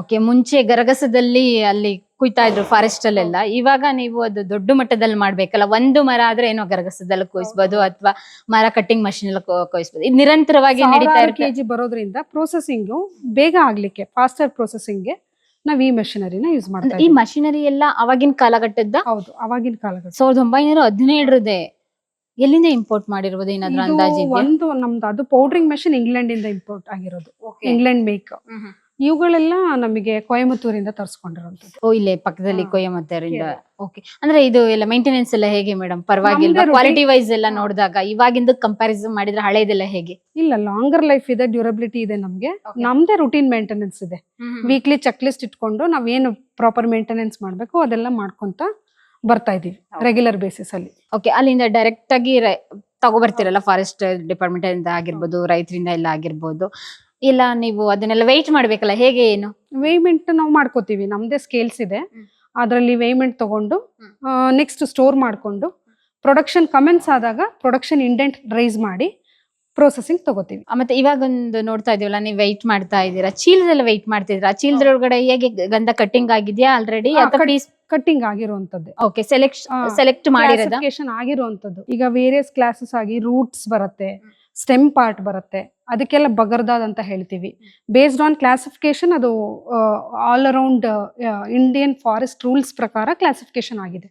Okay ಮುಂಚೆ ಗರಗಸದಲ್ಲಿ ಅಲ್ಲಿ ಕುಯ್ತಾ ಇದ್ರು ಫಾರೆಸ್ಟ್ ಅಲ್ಲೆಲ್ಲ. ಇವಾಗ ನೀವು ಅದು ದೊಡ್ಡ ಮಟ್ಟದಲ್ಲಿ ಮಾಡ್ಬೇಕಲ್ಲ ಒಂದು ಮರ ಆದ್ರೆ ಏನೋ ಗರಗಸದಲ್ಲಿ ಕೊಯ್ಸ್ಬೋದು ಅಥವಾ ಮರ ಕಟ್ಟಿಂಗ್ ಮಷಿನ್ ಅಲ್ಲಿ ಕೊಯ್ಸ್ಬೋದು. ಇದು ನಿರಂತರವಾಗಿ ನಡೀತಾ ಇರುತ್ತೆ. ಕೆಜಿ ಬರೋದ್ರಿಂದ ಪ್ರೊಸೆಸಿಂಗ್ ಬೇಗ ಆಗ್ಲಿಕ್ಕೆ ಫಾಸ್ಟರ್ ಪ್ರೊಸೆಸಿಂಗ್ ನಾವ್ ಈ ಮಷಿನರಿನ ಯೂಸ್ ಮಾಡ್ತೀವಿ ಈ. ಮಷಿನರಿ ಎಲ್ಲ ಅವಾಗಿನ ಕಾಲಘಟ್ಟದ ಹೌದು ಅವಾಗಿನ ಕಾಲಘಟ್ಟ. ಸಾವಿರದ ಒಂಬೈನೂರ ಹದಿನೇಳರದೇ ಎಲ್ಲಿಂದ ಇಂಪೋರ್ಟ್ ಮಾಡಿರ್ಬೋದು ಏನಾದ್ರು ಅಂದಾಜು ಒಂದು ನಮ್ದು ಅದು ಪೌಡ್ರಿಂಗ್ ಮೆಷಿನ್ ಇಂಗ್ಲೆಂಡ್ ಇಂದ ಇಂಪೋರ್ಟ್ ಆಗಿರೋದು. ಇಂಗ್ಲೆಂಡ್ ಮೇಕ್ ಇವುಗಳೆಲ್ಲ ನಮಗೆ ಕೊಯಮತ್ತೂರಿಂದ ತರಿಸ್ಕೊಂಡಿರುವಂತದ್ದು ಓ ಇಲ್ಲೇ ಪಕ್ಕದಲ್ಲಿ. ಕೊಯಮತ್ತರಿಂದ. ಓಕೆ ಅಂದ್ರೆ ಇದು ಎಲ್ಲ ಮೇಂಟೆನೆನ್ಸ್ ಎಲ್ಲ ಹೇಗೆ ಮೇಡಮ್ ಪರವಾಗಿಲ್ಲ ನಮ್ದೇ ಕ್ವಾಲಿಟಿ ವೈಸ್ ಎಲ್ಲ. ನೋಡಿದಾಗ ಇವಾಗಿಂದ ಕಂಪ್ಯಾರಿಸನ್ ಮಾಡಿದ್ರೆ ಹಳೇದೆಲ್ಲ ಹೇಗೆ? ಇಲ್ಲ ಲಾಂಗರ್ ಲೈಫ್ ಇದೆ ಡ್ಯೂರಬಿಲಿಟಿ ಇದೆ ನಮ್ಗೆ. ನಮ್ದೇ ರುಟೀನ್ ಮೇಂಟೆನೆನ್ಸ್ ಇದೆ. ವೀಕ್ಲಿ ಚೆಕ್ ಲಿಸ್ಟ್ ಇಟ್ಕೊಂಡು ನಾವೇನು ಪ್ರಾಪರ್ ಮೇಂಟೆನೆನ್ಸ್ ಮಾಡ್ಬೇಕು ಅದೆಲ್ಲ ಮಾಡ್ಕೊಂತ ಬರ್ತಾ ಇದೀವಿ ಹೌದು. ರೆಗ್ಯುಲರ್ ಬೇಸಿಸ್ ಅಲ್ಲಿ. ಓಕೆ ಅಲ್ಲಿಂದ ಡೈರೆಕ್ಟ್ ಆಗಿ ರೈ- ತಗೊಬರ್ತೀರಲ್ಲ ಫಾರೆಸ್ಟ್ ಡಿಪಾರ್ಟ್ಮೆಂಟ್ ಇಂದ ಆಗಿರ್ಬೋದು ರೈತರಿಂದ ಎಲ್ಲ ಆಗಿರ್ಬೋದು. ಇಲ್ಲ ನೀವು ಅದನ್ನೆಲ್ಲ ವೆಯ್ಟ್ ಮಾಡ್ಬೇಕಲ್ಲ ಹೇಗೆ ಏನು? ವೇಯ್ಮೆಂಟ್ ನಾವು ಮಾಡ್ಕೋತೀವಿ ನಮ್ದೇ ಸ್ಕೇಲ್ಸ್ ಇದೆ. ಅದರಲ್ಲಿ ವೇಯ್ಮೆಂಟ್ ತಗೊಂಡು ನೆಕ್ಸ್ಟ್ ಸ್ಟೋರ್ ಮಾಡ್ಕೊಂಡು ಪ್ರೊಡಕ್ಷನ್ ಕಮೆಂಟ್ಸ್ ಆದಾಗ ಪ್ರೊಡಕ್ಷನ್ ಇಂಡೆಂಟ್ ರೈಸ್ ಮಾಡಿ ಪ್ರೊಸೆಸಿಂಗ್ ತಗೋತೀವಿ. ಆ, ಮತ್ತೆ ಇವಾಗ ಒಂದು ನೋಡ್ತಾ ಇದೀವಲ್ಲ ನೀವು ವೆಯ್ಟ್ ಮಾಡ್ತಾ ಇದೀರಾ ಚೀಲದಲ್ಲಿ ವೆಯ್ಟ್ ಮಾಡ್ತಿದ್ದೀರಾ? ಚೀಲದೊಳಗಡೆ ಹೇಗೆ ಗಂಧ ಕಟ್ಟಿಂಗ್ ಆಗಿದೆಯಾ ಆಲ್ರೆಡಿ ಹಾ, ಅಥವಾ cut- ಪೀಸ್ ಕಟ್ಟಿಂಗ್ ಆಗಿರುವಂತದ್ದು ಓಕೆ ಸೆಲೆಕ್ಟ್ ಮಾಡಿರೋದು ಸೆಲೆಕ್ಟ್ ಮಾಡಿರೋದ? ಕ್ಲಾಸಿಫಿಕೇಶನ್ ಆಗಿರುವಂತದ್ದು ಈಗ ವೇರಿಯಸ್ ಕ್ಲಾಸಸ್ ಆಗಿ ರೂಟ್ಸ್ ಬರುತ್ತೆ ಸ್ಟೆಮ್ ಪಾರ್ಟ್ ಬರುತ್ತೆ. ಅದಕ್ಕೆಲ್ಲ ಬಗರ್ದಾದ್ ಅಂತ ಹೇಳ್ತೀವಿ. ಬೇಸ್ಡ್ ಆನ್ ಕ್ಲಾಸಿಫಿಕೇಶನ್ ಅದು all around Indian forest rules ಪ್ರಕಾರ ಕ್ಲಾಸಿಫಿಕೇಶನ್ ಆಗಿದೆ.